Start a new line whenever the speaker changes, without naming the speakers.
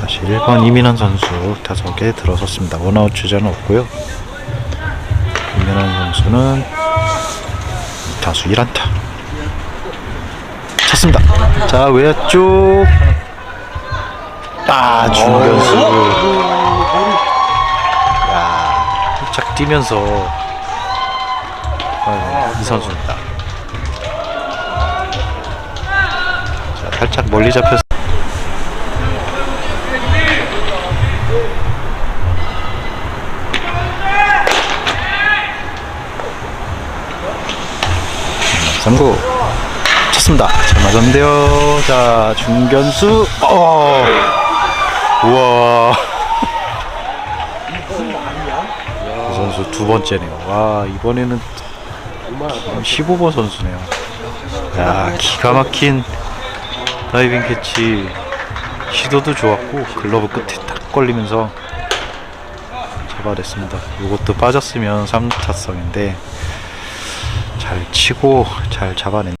다시 1번 이민환 선수 타석에 들어섰습니다. 원아웃 주자는 없고요. 이민환 선수는 다수 1안타 찼습니다. 자 외야쪽 아 중견수 야 살짝 뛰면서 이 선수입니다. 자 살짝 멀리 잡혔. 3구 쳤습니다. 잘 맞았는데요. 자, 중견수. 어. 우와. 이 선수 두 번째네요. 와, 이번에는 15번 선수네요. 야, 기가 막힌 다이빙 캐치. 시도도 좋았고, 글러브 끝에 딱 걸리면서 잡아냈습니다. 이것도 빠졌으면 3타성인데, 잘 치고 잘 잡아낸